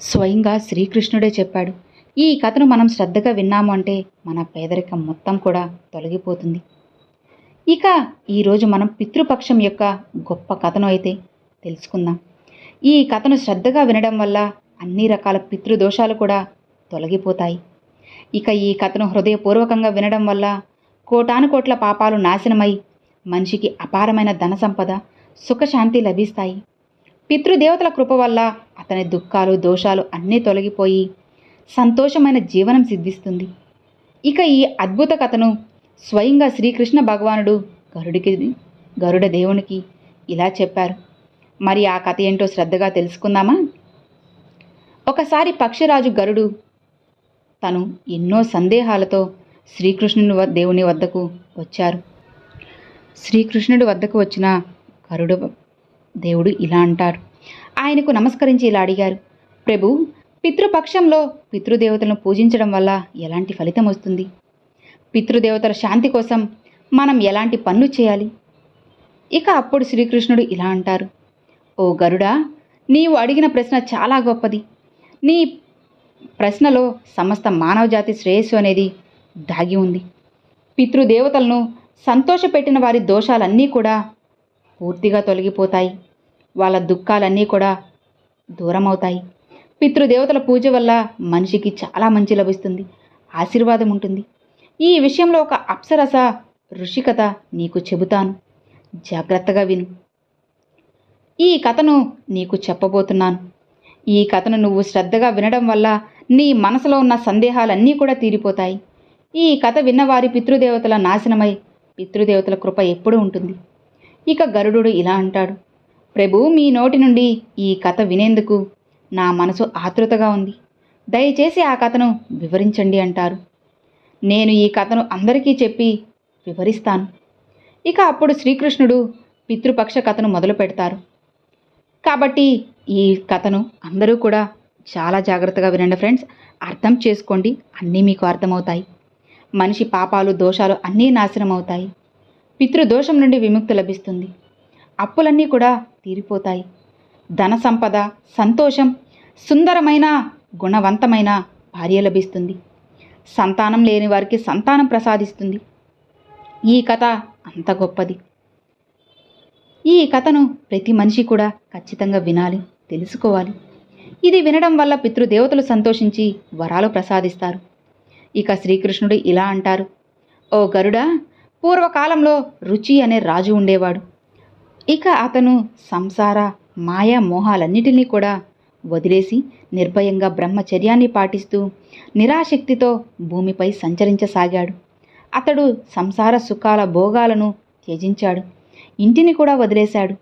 స్వయంగా శ్రీకృష్ణుడే చెప్పాడు ఈ కథను మనం శ్రద్ధగా విన్నాము అంటే మన పేదరికం మొత్తం కూడా తొలగిపోతుంది. ఇక ఈరోజు మనం పితృపక్షం యొక్క గొప్ప కథను అయితే తెలుసుకుందాం. ఈ కథను శ్రద్ధగా వినడం వల్ల అన్ని రకాల పితృదోషాలు కూడా తొలగిపోతాయి. ఇక ఈ కథను హృదయపూర్వకంగా వినడం వల్ల కోటాను కోట్ల పాపాలు నాశనమై మనిషికి అపారమైన ధన సంపద సుఖశాంతి లభిస్తాయి. పితృదేవతల కృప వల్ల అతని దుఃఖాలు దోషాలు అన్నీ తొలగిపోయి సంతోషమైన జీవనం సిద్ధిస్తుంది. ఇక ఈ అద్భుత కథను స్వయంగా శ్రీకృష్ణ భగవానుడు గరుడికి గరుడ దేవునికి ఇలా చెప్పారు. మరి ఆ కథ ఏంటో శ్రద్ధగా తెలుసుకుందామా? ఒకసారి పక్షిరాజు గరుడు తను ఎన్నో సందేహాలతో శ్రీకృష్ణుని వ- దేవుని వద్దకు వచ్చారు. శ్రీకృష్ణుడి వద్దకు వచ్చిన గరుడు దేవుడు ఇలా అంటారు ఆయనకు నమస్కరించి ఇలా అడిగారు. ప్రభు పితృపక్షంలో పితృదేవతలను పూజించడం వల్ల ఎలాంటి ఫలితం వస్తుంది? పితృదేవతల శాంతి కోసం మనం ఎలాంటి పనులు చేయాలి? ఇక అప్పుడు శ్రీకృష్ణుడు ఇలా అంటారు. ఓ గరుడా నీవు అడిగిన ప్రశ్న చాలా గొప్పది. నీ ప్రశ్నలో సమస్త మానవజాతి శ్రేయస్సు అనేది దాగి ఉంది. పితృదేవతలను సంతోషపెట్టిన వారి దోషాలన్నీ కూడా పూర్తిగా తొలగిపోతాయి. వాళ్ళ దుఃఖాలన్నీ కూడా దూరమవుతాయి. పితృదేవతల పూజ వల్ల మనిషికి చాలా మంచి లభిస్తుంది. ఆశీర్వాదం ఉంటుంది. ఈ విషయంలో ఒక అప్సరస ఋషికథ నీకు చెబుతాను. జాగ్రత్తగా విను. ఈ కథను నీకు చెప్పబోతున్నాను. ఈ కథను నువ్వు శ్రద్ధగా వినడం వల్ల నీ మనసులో ఉన్న సందేహాలన్నీ కూడా తీరిపోతాయి. ఈ కథ విన్నవారి పితృదేవతల నాశనమై పితృదేవతల కృప ఎప్పుడూ ఉంటుంది. ఇక గరుడు ఇలా అంటాడు. ప్రభు మీ నోటి నుండి ఈ కథ వినేందుకు నా మనసు ఆతృతగా ఉంది. దయచేసి ఆ కథను వివరించండి అంటారు. నేను ఈ కథను అందరికీ చెప్పి వివరిస్తాను. ఇక అప్పుడు శ్రీకృష్ణుడు పితృపక్ష కథను మొదలు పెడతారు. కాబట్టి ఈ కథను అందరూ కూడా చాలా జాగ్రత్తగా వినండి ఫ్రెండ్స్. అర్థం చేసుకోండి అన్నీ మీకు అర్థమవుతాయి. మనిషి పాపాలు దోషాలు అన్నీ నాశనం అవుతాయి పితృదోషం నుండి విముక్తి లభిస్తుంది. అప్పులన్నీ కూడా తీరిపోతాయి. ధన సంపద సంతోషం సుందరమైన గుణవంతమైన భార్య లభిస్తుంది. సంతానం లేని వారికి సంతానం ప్రసాదిస్తుంది. ఈ కథ అంత గొప్పది. ఈ కథను ప్రతి మనిషి కూడా ఖచ్చితంగా వినాలి తెలుసుకోవాలి. ఇది వినడం వల్ల పితృదేవతలు సంతోషించి వరాలు ప్రసాదిస్తారు. ఇక శ్రీకృష్ణుడు ఇలా అంటారు. ఓ గరుడా పూర్వకాలంలో రుచి అనే రాజు ఉండేవాడు. ఇక అతను సంసార మాయా మోహాలన్నిటినీ కూడా వదిలేసి నిర్భయంగా బ్రహ్మచర్యాన్ని పాటిస్తూ నిరాశక్తితో భూమిపై సంచరించసాగాడు. అతడు సంసార సుఖాల భోగాలను త్యజించాడు. ఇంటిని కూడా వదిలేశాడు.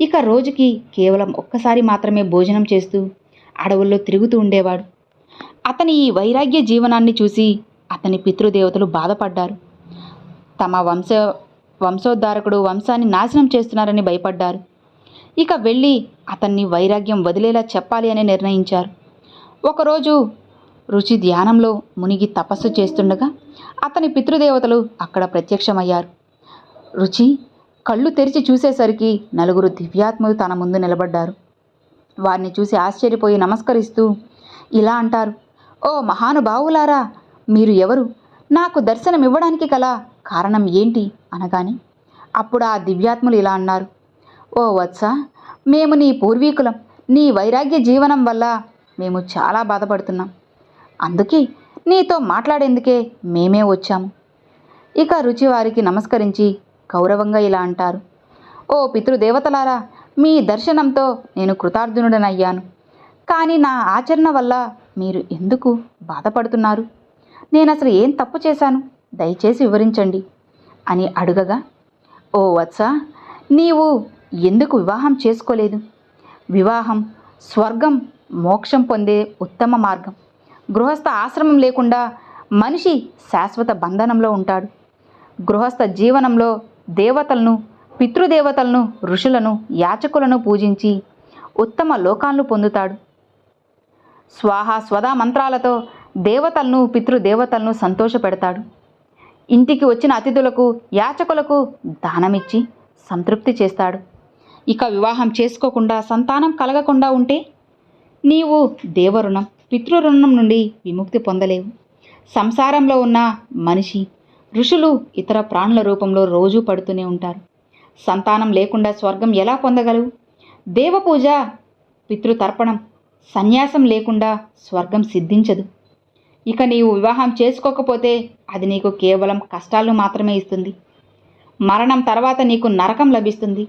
ఇక రోజుకి కేవలం ఒక్కసారి మాత్రమే భోజనం చేస్తూ అడవుల్లో తిరుగుతూ ఉండేవాడు. అతని ఈ వైరాగ్య జీవనాన్ని చూసి అతని పితృదేవతలు బాధపడ్డారు. తమ వంశ వంశోద్ధారకుడు వంశాన్ని నాశనం చేస్తున్నారని భయపడ్డారు. ఇక వెళ్ళి అతన్ని వైరాగ్యం వదిలేలా చెప్పాలి అని నిర్ణయించారు. ఒకరోజు రుచి ధ్యానంలో మునిగి తపస్సు చేస్తుండగా అతని పితృదేవతలు అక్కడ ప్రత్యక్షమయ్యారు. రుచి కళ్ళు తెరిచి చూసేసరికి నలుగురు దివ్యాత్ములు తన ముందు నిలబడ్డారు. వారిని చూసి ఆశ్చర్యపోయి నమస్కరిస్తూ ఇలా అంటారు ఓ మహానుభావులారా మీరు ఎవరు? నాకు దర్శనం ఇవ్వడానికి గల కారణం ఏంటి? అనగానే అప్పుడు ఆ దివ్యాత్ములు ఇలా అన్నారు. ఓ వత్స మేము నీ పూర్వీకులం నీ వైరాగ్య జీవనం వల్ల మేము చాలా బాధపడుతున్నాం. అందుకే నీతో మాట్లాడేందుకే మేమే వచ్చాము. ఇక రుచి వారికి నమస్కరించి గౌరవంగా ఇలా అంటారు. ఓ పితృదేవతలారా మీ దర్శనంతో నేను కృతార్థునుడనయ్యాను. కానీ నా ఆచరణ వల్ల మీరు ఎందుకు బాధపడుతున్నారు? నేను అసలు ఏం తప్పు చేశాను? దయచేసి వివరించండి అని అడుగగా ఓ వత్స నీవు ఎందుకు వివాహం చేసుకోలేదు? వివాహం స్వర్గం మోక్షం పొందే ఉత్తమ మార్గం. గృహస్థ ఆశ్రమం లేకుండా మనిషి శాశ్వత బంధనంలో ఉంటాడు. గృహస్థ జీవనంలో దేవతలను పితృదేవతలను ఋషులను యాచకులను పూజించి ఉత్తమ లోకాలను పొందుతాడు. స్వాహ స్వదా మంత్రాలతో దేవతలను పితృదేవతలను సంతోషపెడతాడు. ఇంటికి వచ్చిన అతిథులకు యాచకులకు దానమిచ్చి సంతృప్తి చేస్తాడు. ఇక వివాహం చేసుకోకుండా సంతానం కలగకుండా ఉంటే నీవు దేవరుణం పితృరుణం నుండి విముక్తి పొందలేవు. సంసారంలో ఉన్న మనిషి ఋషులు ఇతర ప్రాణుల రూపంలో రోజూ పడుతూనే ఉంటారు. సంతానం లేకుండా స్వర్గం ఎలా పొందగలవు? దేవపూజ పితృతర్పణం సన్యాసం లేకుండా స్వర్గం సిద్ధించదు. ఇక నీవు వివాహం చేసుకోకపోతే అది నీకు కేవలం కష్టాలు మాత్రమే ఇస్తుంది. మరణం తర్వాత నీకు నరకం లభిస్తుంది.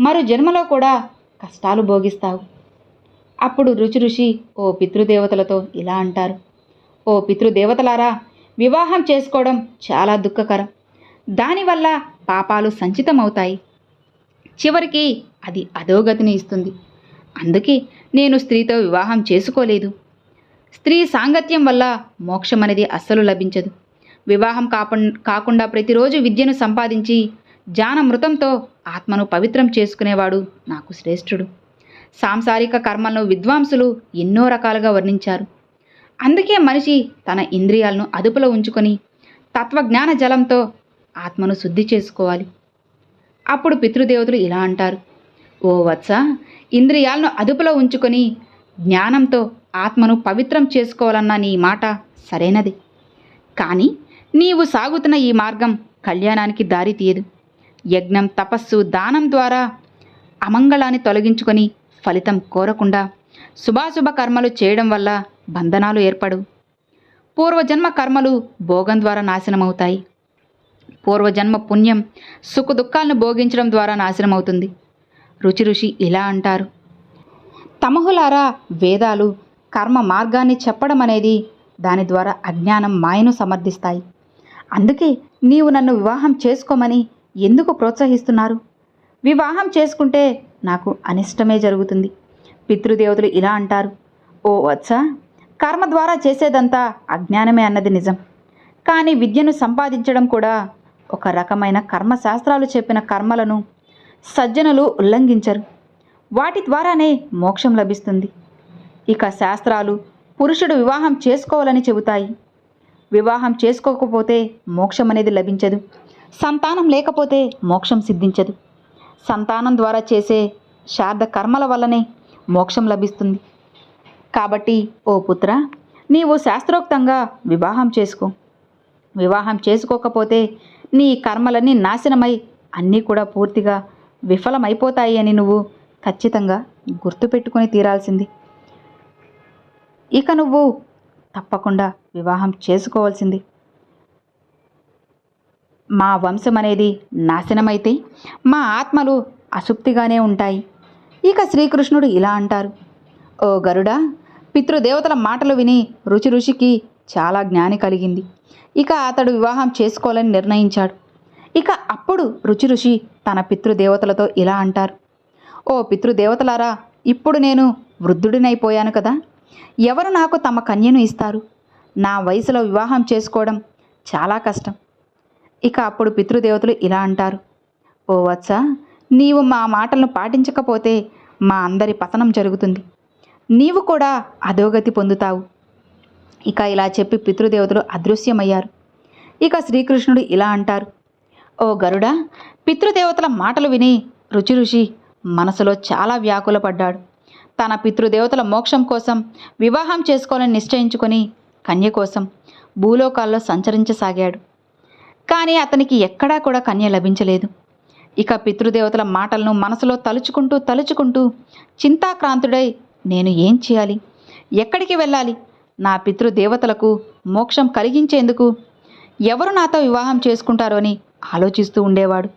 మరు జన్మలో కూడా కష్టాలు భోగిస్తావు. అప్పుడు రుచి ఋషి ఓ పితృదేవతలతో ఇలా అంటారు. ఓ పితృదేవతలారా వివాహం చేసుకోవడం చాలా దుఃఖకరం. దానివల్ల పాపాలు సంచితమవుతాయి. చివరికి అది అధోగతిని ఇస్తుంది. అందుకే నేను స్త్రీతో వివాహం చేసుకోలేదు. స్త్రీ సాంగత్యం వల్ల మోక్షం అనేది అస్సలు లభించదు. వివాహం కాకుండా ప్రతిరోజు విద్యను సంపాదించి జానమృతంతో ఆత్మను పవిత్రం చేసుకునేవాడు నాకు శ్రేష్ఠుడు. సాంసారిక కర్మలను విద్వాంసులు ఎన్నో రకాలుగా వర్ణించారు. అందుకే మనిషి తన ఇంద్రియాలను అదుపులో ఉంచుకొని తత్వజ్ఞాన జలంతో ఆత్మను శుద్ధి చేసుకోవాలి. అప్పుడు పితృదేవతలు ఇలా అంటారు. ఓ వత్స ఇంద్రియాలను అదుపులో ఉంచుకొని జ్ఞానంతో ఆత్మను పవిత్రం చేసుకోవాలన్న నీ మాట సరైనది. కానీ నీవు సాగుతున్న ఈ మార్గం కళ్యాణానికి దారి తీయదు. యజ్ఞం తపస్సు దానం ద్వారా అమంగళాన్ని తొలగించుకొని ఫలితం కోరకుండా శుభాశుభ కర్మలు చేయడం వల్ల బంధనాలు ఏర్పడు పూర్వజన్మ కర్మలు భోగం ద్వారా నాశనమవుతాయి. పూర్వజన్మ పుణ్యం సుఖ దుఃఖాలను భోగించడం ద్వారా నాశనమవుతుంది. రుచి ఋషి ఇలా అంటారు. తమహులారా వేదాలు కర్మ మార్గాన్ని చెప్పడం అనేది దాని ద్వారా అజ్ఞానం మాయను సమర్థిస్తాయి. అందుకే నీవు నన్ను వివాహం చేసుకోమని ఎందుకు ప్రోత్సహిస్తున్నారు? వివాహం చేసుకుంటే నాకు అనిష్టమే జరుగుతుంది. పితృదేవతలు ఇలా అంటారు. ఓ వత్స కర్మ ద్వారా చేసేదంతా అజ్ఞానమే అన్నది నిజం. కానీ విద్యను సంపాదించడం కూడా ఒక రకమైన కర్మశాస్త్రాలు చెప్పిన కర్మలను సజ్జనులు ఉల్లంఘించరు. వాటి ద్వారానే మోక్షం లభిస్తుంది. ఇక శాస్త్రాలు పురుషుడు వివాహం చేసుకోవాలని చెబుతాయి. వివాహం చేసుకోకపోతే మోక్షం అనేది లభించదు. సంతానం లేకపోతే మోక్షం సిద్ధించదు. సంతానం ద్వారా చేసే శారద కర్మల వల్లనే మోక్షం లభిస్తుంది. కాబట్టి ఓ పుత్ర నీవు శాస్త్రోక్తంగా వివాహం చేసుకో. వివాహం చేసుకోకపోతే నీ కర్మలన్నీ నాశనమై అన్నీ కూడా పూర్తిగా విఫలమైపోతాయి అని నువ్వు ఖచ్చితంగా గుర్తుపెట్టుకుని తీరాల్సింది. ఇక నువ్వు తప్పకుండా వివాహం చేసుకోవాల్సింది. మా వంశం అనేది నాశనమైతే మా ఆత్మలు అసుప్తిగానే ఉంటాయి. ఇక శ్రీకృష్ణుడు ఇలా అంటారు. ఓ గరుడా పితృదేవతల మాటలు విని రుచి ఋషికి చాలా జ్ఞాని కలిగింది. ఇక అతడు వివాహం చేసుకోవాలని నిర్ణయించాడు. ఇక అప్పుడు రుచి ఋషి తన పితృదేవతలతో ఇలా అంటారు. ఓ పితృదేవతలారా ఇప్పుడు నేను వృద్ధుడినైపోయాను కదా. ఎవరు నాకు తమ కన్యను ఇస్తారు? నా వయసులో వివాహం చేసుకోవడం చాలా కష్టం. ఇక అప్పుడు పితృదేవతలు ఇలా అంటారు. ఓ వత్స నీవు మా మాటలను పాటించకపోతే మా అందరి పతనం జరుగుతుంది. నీవు కూడా అధోగతి పొందుతావు. ఇక ఇలా చెప్పి పితృదేవతలు అదృశ్యమయ్యారు. ఇక శ్రీకృష్ణుడు ఇలా అంటారు. ఓ గరుడా పితృదేవతల మాటలు విని రుచి ఋషి మనసులో చాలా వ్యాకులపడ్డాడు. తన పితృదేవతల మోక్షం కోసం వివాహం చేసుకోవాలని నిశ్చయించుకొని కన్య కోసం భూలోకాల్లో సంచరించసాగాడు. కానీ అతనికి ఎక్కడా కూడా కన్య లభించలేదు. ఇక పితృదేవతల మాటలను మనసులో తలుచుకుంటూ తలుచుకుంటూ చింతాక్రాంతుడై నేను ఏం చేయాలి? ఎక్కడికి వెళ్ళాలి? నా పితృదేవతలకు మోక్షం కలిగించేందుకు ఎవరు నాతో వివాహం చేసుకుంటారో? అని ఆలోచిస్తూ ఉండేవాడు.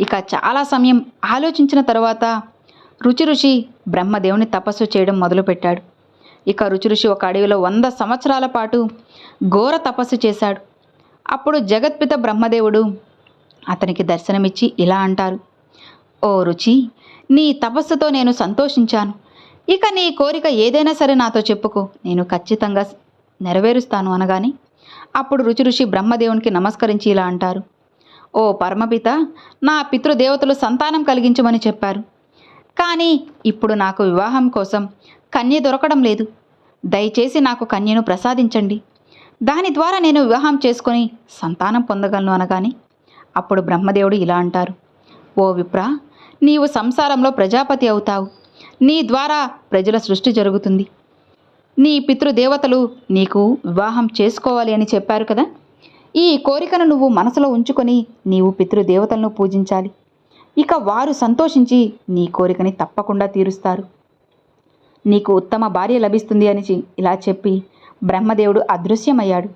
ఇక చాలా సమయం ఆలోచించిన తరువాత రుచి రుచి బ్రహ్మదేవుని తపస్సు చేయడం మొదలుపెట్టాడు. ఇక రుచి ఋషి ఒక అడవిలో వంద సంవత్సరాల పాటు ఘోర తపస్సు చేశాడు. అప్పుడు జగత్పిత బ్రహ్మదేవుడు అతనికి దర్శనమిచ్చి ఇలా అంటారు. ఓ రుచి నీ తపస్సుతో నేను సంతోషించాను. ఇక నీ కోరిక ఏదైనా సరే నాతో చెప్పుకో. నేను ఖచ్చితంగా నెరవేరుస్తాను అనగాని అప్పుడు రుచి ఋషి బ్రహ్మదేవునికి నమస్కరించి ఇలా అంటారు. ఓ పరమపిత నా పితృదేవతలు సంతానం కలిగించమని చెప్పారు. కానీ ఇప్పుడు నాకు వివాహం కోసం కన్య దొరకడం లేదు. దయచేసి నాకు కన్యను ప్రసాదించండి. దాని ద్వారా నేను వివాహం చేసుకొని సంతానం పొందగలను అనగాని అప్పుడు బ్రహ్మదేవుడు ఇలా అంటారు. ఓ విప్ర నీవు సంసారంలో ప్రజాపతి అవుతావు. నీ ద్వారా ప్రజల సృష్టి జరుగుతుంది. నీ పితృదేవతలు నీకు వివాహం చేసుకోవాలి అని చెప్పారు కదా? ఈ కోరికను నువ్వు మనసులో ఉంచుకొని నీవు పితృదేవతలను పూజించాలి. ఇక వారు సంతోషించి నీ కోరికని తప్పకుండా తీరుస్తారు. నీకు ఉత్తమ భార్య లభిస్తుంది అని ఇలా చెప్పి బ్రహ్మదేవుడు అదృశ్యమయ్యాడు.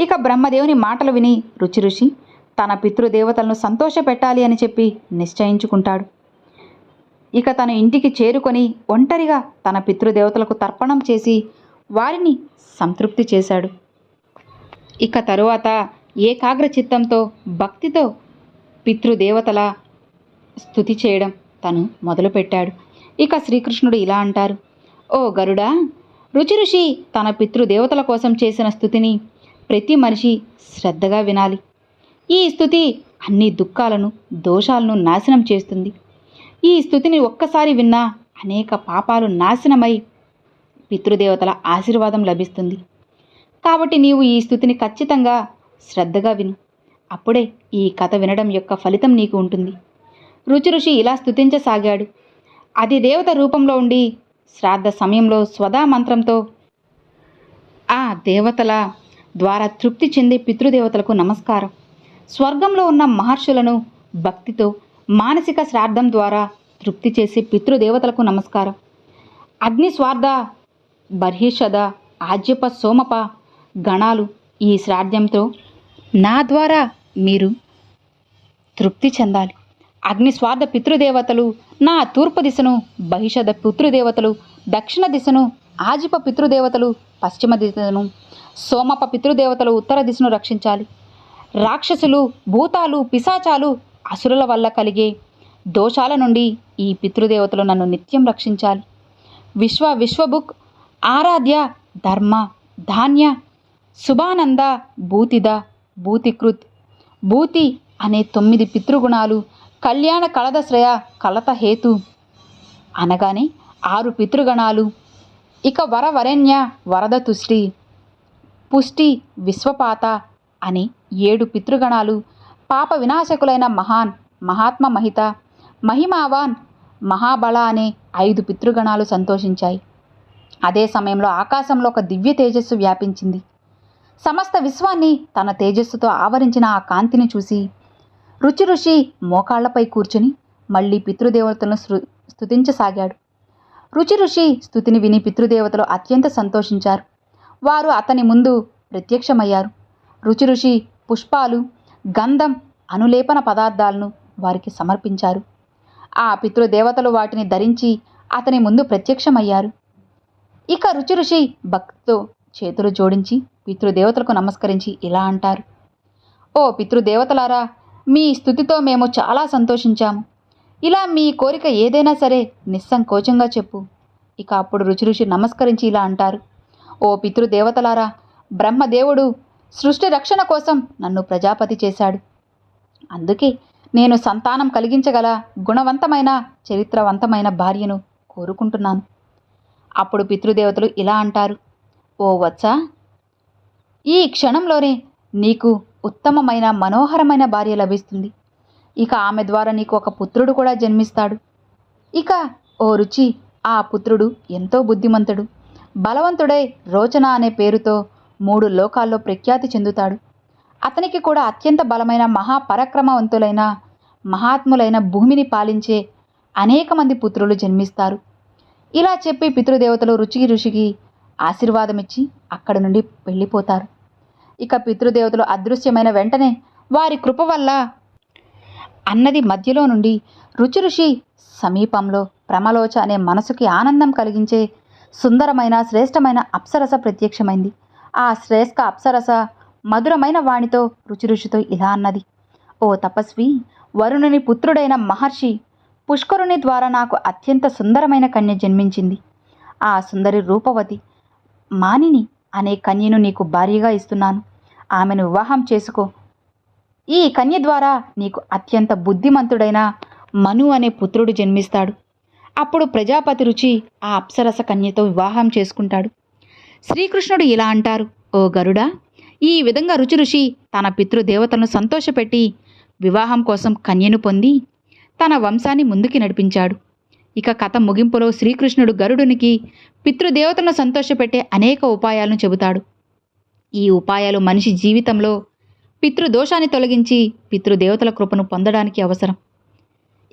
ఇక బ్రహ్మదేవుని మాటలు విని రుచి ఋషి తన పితృదేవతలను సంతోషపెట్టాలి అని చెప్పి నిశ్చయించుకుంటాడు. ఇక తన ఇంటికి చేరుకొని ఒంటరిగా తన పితృదేవతలకు తర్పణం చేసి వారిని సంతృప్తి చేశాడు. ఇక తరువాత ఏకాగ్ర చిత్తంతో భక్తితో పితృదేవతల స్థుతి చేయడం తను మొదలుపెట్టాడు. ఇక శ్రీకృష్ణుడు ఇలా అంటారు. ఓ గరుడా రుచి ఋషి తన పితృదేవతల కోసం చేసిన స్థుతిని ప్రతి మనిషి శ్రద్ధగా వినాలి. ఈ స్థుతి అన్ని దుఃఖాలను దోషాలను నాశనం చేస్తుంది. ఈ స్థుతిని ఒక్కసారి విన్నా అనేక పాపాలు నాశనమై పితృదేవతల ఆశీర్వాదం లభిస్తుంది. కాబట్టి నీవు ఈ స్థుతిని ఖచ్చితంగా శ్రద్ధగా విను. అప్పుడే ఈ కథ వినడం యొక్క ఫలితం నీకు ఉంటుంది. రుచి ఋషి ఇలా స్థుతించసాగాడు అది దేవత రూపంలో ఉండి శ్రాద్ధ సమయంలో స్వదా మంత్రంతో ఆ దేవతల ద్వారా తృప్తి చెంది పితృదేవతలకు నమస్కారం. స్వర్గంలో ఉన్న మహర్షులను భక్తితో మానసిక శ్రాద్ధం ద్వారా తృప్తి చేసే పితృదేవతలకు నమస్కారం. అగ్ని స్వార్థ బర్హిషద ఆజ్యప సోమప గణాలు ఈ శ్రాద్ధ్యంతో నా ద్వారా మీరు తృప్తి చెందాలి. అగ్నిస్వార్థ పితృదేవతలు నా తూర్పు దిశను బహిషద పితృదేవతలు దక్షిణ దిశను ఆజిప పితృదేవతలు పశ్చిమ దిశను సోమప పితృదేవతలు ఉత్తర దిశను రక్షించాలి. రాక్షసులు భూతాలు పిశాచాలు అసురుల వల్ల కలిగే దోషాల నుండి ఈ పితృదేవతలు నన్ను నిత్యం రక్షించాలి. విశ్వ విశ్వబుక్ ఆరాధ్య ధర్మ ధాన్య శుభానంద భూతిద భూతికృత్ భూతి అనే తొమ్మిది పితృగుణాలు కళ్యాణ కళదశ్రయ కలత హేతు. అనగానే ఆరు పితృగణాలు. ఇక వరవరణ్య వరద తుష్టి. పుష్టి విశ్వపాత అని ఏడు పితృగణాలు. పాప వినాశకులైన మహాన్ మహాత్మ మహిత. మహిమావాన్ మహాబల అనే ఐదు పితృగణాలు సంతోషించాయి. అదే సమయంలో ఆకాశంలో ఒక దివ్య తేజస్సు వ్యాపించింది. సమస్త విశ్వాన్ని తన తేజస్సుతో ఆవరించిన ఆ కాంతిని చూసి రుచి ఋషి మోకాళ్ళపై కూర్చుని మళ్ళీ పితృదేవతలను స్తు స్థుతించసాగాడు రుచి ఋషి స్థుతిని విని పితృదేవతలు అత్యంత సంతోషించారు. వారు అతని ముందు ప్రత్యక్షమయ్యారు. రుచి ఋషి పుష్పాలు గంధం అనులేపన పదార్థాలను వారికి సమర్పించారు. ఆ పితృదేవతలు వాటిని ధరించి అతని ముందు ప్రత్యక్షమయ్యారు. ఇక రుచి ఋషి భక్తితో చేతులు జోడించి పితృదేవతలకు నమస్కరించి ఇలా అంటారు. ఓ పితృదేవతలారా మీ స్థుతితో మేము చాలా సంతోషించాము ఇలా మీ కోరిక ఏదైనా సరే నిస్సంకోచంగా చెప్పు. ఇక అప్పుడు రుచి రుచి నమస్కరించి ఇలా అంటారు. ఓ పితృదేవతలారా బ్రహ్మదేవుడు సృష్టి రక్షణ కోసం నన్ను ప్రజాపతి చేశాడు. అందుకే నేను సంతానం కలిగించగల గుణవంతమైన చరిత్రవంతమైన భార్యను కోరుకుంటున్నాను. అప్పుడు పితృదేవతలు ఇలా అంటారు. ఓ వచ్చా ఈ క్షణంలోనే నీకు ఉత్తమమైన మనోహరమైన భార్య లభిస్తుంది. ఇక ఆమె ద్వారా నీకు ఒక పుత్రుడు కూడా జన్మిస్తాడు. ఇక ఓ రుచి ఆ పుత్రుడు ఎంతో బుద్ధిమంతుడు. బలవంతుడై రోచన అనే పేరుతో మూడు లోకాల్లో ప్రఖ్యాతి చెందుతాడు. అతనికి కూడా అత్యంత బలమైన మహాపరాక్రమవంతులైన మహాత్ములైన భూమిని పాలించే అనేక మంది పుత్రులు జన్మిస్తారు. ఇలా చెప్పి పితృదేవతలు రుచికి ఋషికి ఆశీర్వాదమిచ్చి అక్కడి నుండి వెళ్ళిపోతారు. ఇక పితృదేవతలు అదృశ్యమైన వెంటనే వారి కృప వల్ల అన్నది మధ్యలో నుండి రుచి ఋషి సమీపంలో ప్రమలోచ అనే మనసుకి ఆనందం కలిగించే సుందరమైన శ్రేష్టమైన అప్సరస ప్రత్యక్షమైంది. ఆ శ్రేష్ఠ అప్సరస మధురమైన వాణితో రుచి ఋషితో ఇలా అన్నది ఓ తపస్వి వరుణుని పుత్రుడైన మహర్షి పుష్కరుని ద్వారా నాకు అత్యంత సుందరమైన కన్య జన్మించింది. ఆ సుందరి రూపవతి మానిని అనే కన్యను నీకు భార్యగా ఇస్తున్నాను. ఆమెను వివాహం చేసుకో. ఈ కన్య ద్వారా నీకు అత్యంత బుద్ధిమంతుడైన మను అనే పుత్రుడు జన్మిస్తాడు. అప్పుడు ప్రజాపతి రుచి ఆ అప్సరస కన్యతో వివాహం చేసుకుంటాడు. శ్రీకృష్ణుడు ఇలా అంటారు ఓ గరుడా ఈ విధంగా రుచి ఋషి తన పితృదేవతలను సంతోషపెట్టి వివాహం కోసం కన్యను పొంది తన వంశాన్ని ముందుకి నడిపించాడు. ఇక కథ ముగింపులో శ్రీకృష్ణుడు గరుడునికి పితృదేవతలను సంతోషపెట్టే అనేక ఉపాయాలను చెబుతాడు. ఈ ఉపాయాలు మనిషి జీవితంలో పితృదోషాన్ని తొలగించి పితృదేవతల కృపను పొందడానికి అవసరం.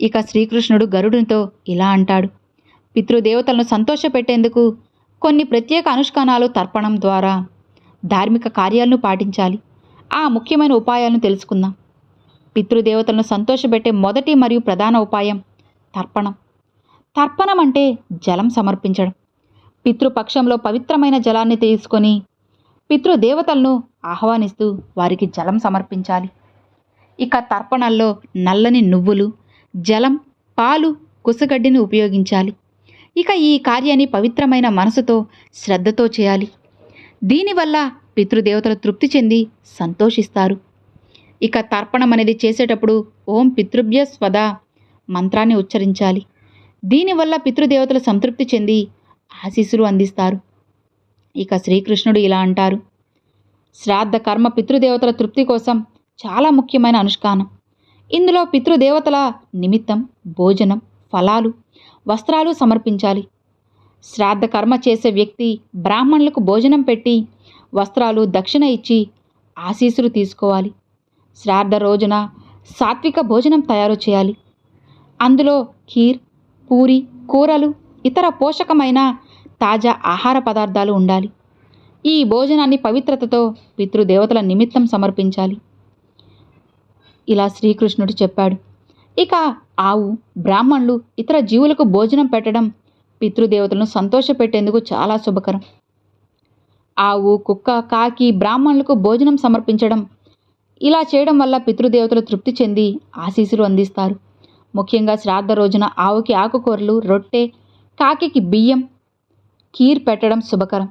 ఇక శ్రీకృష్ణుడు గరుడునితో ఇలా అంటాడు. పితృదేవతలను సంతోషపెట్టేందుకు కొన్ని ప్రత్యేక అనుష్ఠానాలు తర్పణం ద్వారా ధార్మిక కార్యాలను పాటించాలి. ఆ ముఖ్యమైన ఉపాయాలను తెలుసుకుందాం. పితృదేవతలను సంతోషపెట్టే మొదటి మరియు ప్రధాన ఉపాయం తర్పణం. తర్పణం అంటే జలం సమర్పించడం. పితృపక్షంలో పవిత్రమైన జలాన్ని తీసుకొని పితృదేవతలను ఆహ్వానిస్తూ వారికి జలం సమర్పించాలి. ఇక తర్పణల్లో నల్లని నువ్వులు జలం పాలు కుసగడ్డిని ఉపయోగించాలి. ఇక ఈ కార్యాన్ని పవిత్రమైన మనసుతో శ్రద్ధతో చేయాలి. దీనివల్ల పితృదేవతలు తృప్తి చెంది సంతోషిస్తారు. ఇక తర్పణం అనేది చేసేటప్పుడు ఓం పితృభ్య స్వద మంత్రాన్ని ఉచ్చరించాలి. దీనివల్ల పితృదేవతలు సంతృప్తి చెంది ఆశీస్సులు అందిస్తారు. ఇక శ్రీకృష్ణుడు ఇలా అంటారు. శ్రాద్ధ కర్మ పితృదేవతల తృప్తి కోసం చాలా ముఖ్యమైన అనుష్ఠానం. ఇందులో పితృదేవతల నిమిత్తం భోజనం ఫలాలు వస్త్రాలు సమర్పించాలి. శ్రాద్ధ కర్మ చేసే వ్యక్తి బ్రాహ్మణులకు భోజనం పెట్టి వస్త్రాలు దక్షిణ ఇచ్చి ఆశీస్సులు తీసుకోవాలి. శ్రాద్ధ రోజున సాత్విక భోజనం తయారు చేయాలి. అందులో ఖీర్ పూరి కూరలు ఇతర పోషకమైన తాజా ఆహార పదార్థాలు ఉండాలి. ఈ భోజనాన్ని పవిత్రతతో పితృదేవతల నిమిత్తం సమర్పించాలి. ఇలా శ్రీకృష్ణుడు చెప్పాడు. ఇక ఆవు బ్రాహ్మణులు ఇతర జీవులకు భోజనం పెట్టడం పితృదేవతలను సంతోషపెట్టేందుకు చాలా శుభకరం. ఆవు కుక్క కాకి బ్రాహ్మణులకు భోజనం సమర్పించడం ఇలా చేయడం వల్ల పితృదేవతలు తృప్తి చెంది ఆశీస్సులు అందిస్తారు. ముఖ్యంగా శ్రాద్ధ రోజున ఆవుకి ఆకుకూరలు రొట్టె కాకికి బియ్యం కీర్ పెట్టడం శుభకరం.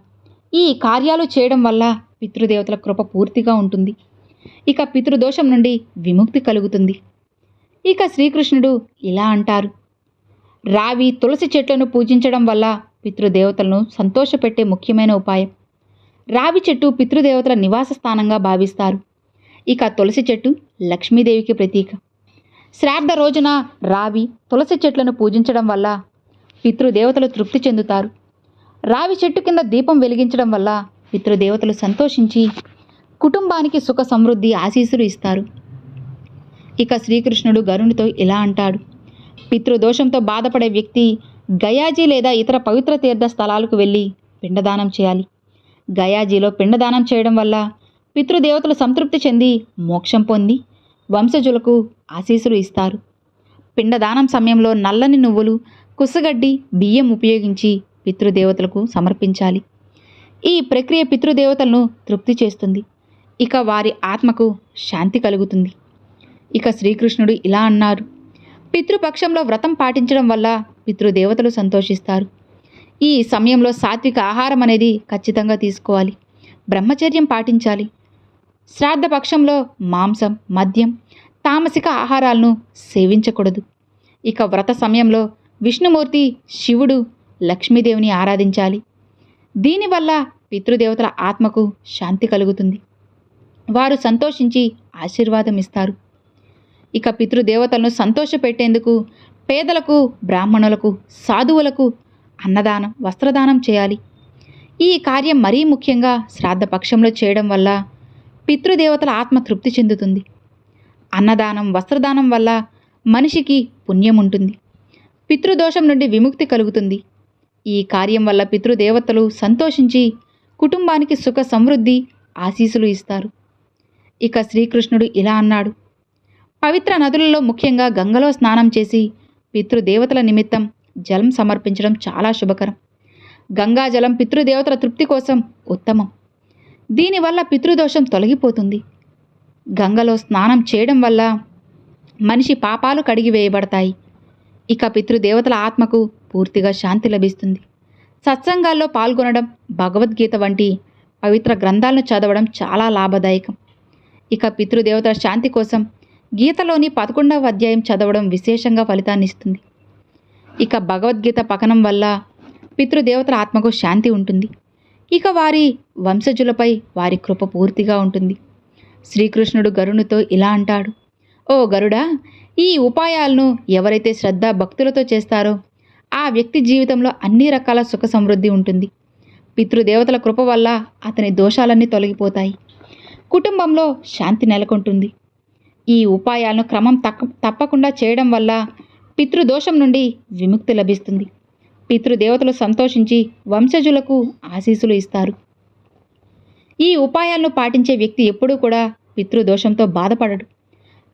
ఈ కార్యాలు చేయడం వల్ల పితృదేవతల కృప పూర్తిగా ఉంటుంది. ఇక పితృదోషం నుండి విముక్తి కలుగుతుంది. ఇక శ్రీకృష్ణుడు ఇలా అంటారు. రావి తులసి చెట్లను పూజించడం వల్ల పితృదేవతలను సంతోషపెట్టే ముఖ్యమైన ఉపాయం. రావి చెట్టు పితృదేవతల నివాస స్థానంగా భావిస్తారు. ఇక తులసి చెట్టు లక్ష్మీదేవికి ప్రతీక. శ్రాద్ధ రోజున రావి తులసి చెట్లను పూజించడం వల్ల పితృదేవతలు తృప్తి చెందుతారు. రావి చెట్టు కింద దీపం వెలిగించడం వల్ల పితృదేవతలు సంతోషించి కుటుంబానికి సుఖ సమృద్ధి ఆశీస్సులు ఇస్తారు. ఇక శ్రీకృష్ణుడు గరునితో ఇలా అంటాడు. పితృదోషంతో బాధపడే వ్యక్తి గయాజీ లేదా ఇతర పవిత్ర తీర్థ స్థలాలకు వెళ్ళి పిండదానం చేయాలి. గయాజీలో పిండదానం చేయడం వల్ల పితృదేవతలు సంతృప్తి చెంది మోక్షం పొంది వంశజులకు ఆశీస్సులు ఇస్తారు. పిండదానం సమయంలో నల్లని నువ్వులు కుసగడ్డి బియ్యం ఉపయోగించి పితృదేవతలకు సమర్పించాలి. ఈ ప్రక్రియ పితృదేవతలను తృప్తి చేస్తుంది. ఇక వారి ఆత్మకు శాంతి కలుగుతుంది. ఇక శ్రీకృష్ణుడు ఇలా అన్నారు. పితృపక్షంలో వ్రతం పాటించడం వల్ల పితృదేవతలు సంతోషిస్తారు. ఈ సమయంలో సాత్విక ఆహారం అనేది ఖచ్చితంగా తీసుకోవాలి. బ్రహ్మచర్యం పాటించాలి. శ్రాద్ధ పక్షంలో మాంసం మద్యం తామసిక ఆహారాలను సేవించకూడదు. ఇక వ్రత సమయంలో విష్ణుమూర్తి శివుడు లక్ష్మీదేవిని ఆరాధించాలి. దీనివల్ల పితృదేవతల ఆత్మకు శాంతి కలుగుతుంది. వారు సంతోషించి ఆశీర్వాదం ఇస్తారు ఇక పితృదేవతలను సంతోషపెట్టేందుకు పేదలకు బ్రాహ్మణులకు సాధువులకు అన్నదానం వస్త్రదానం చేయాలి. ఈ కార్యం మరీ ముఖ్యంగా శ్రాద్ధపక్షంలో చేయడం వల్ల పితృదేవతల ఆత్మ తృప్తి చెందుతుంది. అన్నదానం వస్త్రదానం వల్ల మనిషికి పుణ్యం ఉంటుంది. పితృదోషం నుండి విముక్తి కలుగుతుంది. ఈ కార్యం వల్ల పితృదేవతలు సంతోషించి కుటుంబానికి సుఖ సమృద్ధి ఆశీస్సులు ఇస్తారు. ఇక శ్రీకృష్ణుడు ఇలా అన్నాడు. పవిత్ర నదులలో ముఖ్యంగా గంగలో స్నానం చేసి పితృదేవతల నిమిత్తం జలం సమర్పించడం చాలా శుభకరం. గంగా జలం పితృదేవతల తృప్తి కోసం ఉత్తమం. దీనివల్ల పితృదోషం తొలగిపోతుంది. గంగలో స్నానం చేయడం వల్ల మనిషి పాపాలు కడిగివేయబడతాయి. ఇక పితృదేవతల ఆత్మకు పూర్తిగా శాంతి లభిస్తుంది. సత్సంగాల్లో పాల్గొనడం భగవద్గీత వంటి పవిత్ర గ్రంథాలను చదవడం చాలా లాభదాయకం. ఇక పితృదేవతల శాంతి కోసం గీతలోని పదకొండవ అధ్యాయం చదవడం విశేషంగా ఫలితాన్ని ఇస్తుంది. ఇక భగవద్గీత పఠనం వల్ల పితృదేవతల ఆత్మకు శాంతి ఉంటుంది. ఇక వారి వంశజులపై వారి కృప పూర్తిగా ఉంటుంది. శ్రీకృష్ణుడు గరునితో ఇలా అంటాడు. ఓ గరుడా ఈ ఉపాయాలను ఎవరైతే శ్రద్ధ భక్తులతో చేస్తారో ఆ వ్యక్తి జీవితంలో అన్ని రకాల సుఖ సమృద్ధి ఉంటుంది. పితృదేవతల కృప వల్ల అతని దోషాలన్నీ తొలగిపోతాయి. కుటుంబంలో శాంతి నెలకొంటుంది. ఈ ఉపాయాలను క్రమం తక్క తప్పకుండా చేయడం వల్ల పితృదోషం నుండి విముక్తి లభిస్తుంది. పితృదేవతలు సంతోషించి వంశజులకు ఆశీస్సులు ఇస్తారు. ఈ ఉపాయాలను పాటించే వ్యక్తి ఎప్పుడూ కూడా పితృదోషంతో బాధపడడు.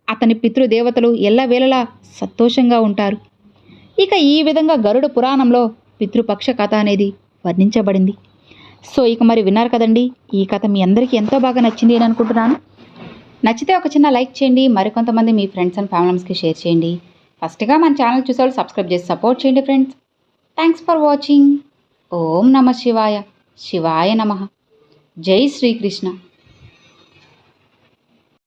అతని పితృదేవతలు ఎల్లవేళలా సంతోషంగా ఉంటారు. ఇక ఈ విధంగా గరుడ పురాణంలో పితృపక్ష కథ అనేది వర్ణించబడింది. సో ఇక మరి విన్నారు కదండి ఈ కథ మీ అందరికీ ఎంతో బాగా నచ్చింది అని అనుకుంటున్నాను. నచ్చితే ఒక చిన్న లైక్ చేయండి మరికొంతమంది మీ ఫ్రెండ్స్ అండ్ ఫ్యామిలీస్కి షేర్ చేయండి. ఫస్ట్గా మన ఛానల్ చూసేవాళ్ళు సబ్స్క్రైబ్ చేసి సపోర్ట్ చేయండి ఫ్రెండ్స్. Thanks for watching. ఓం నమ శివాయ. శివాయ నమ. జై శ్రీకృష్ణ.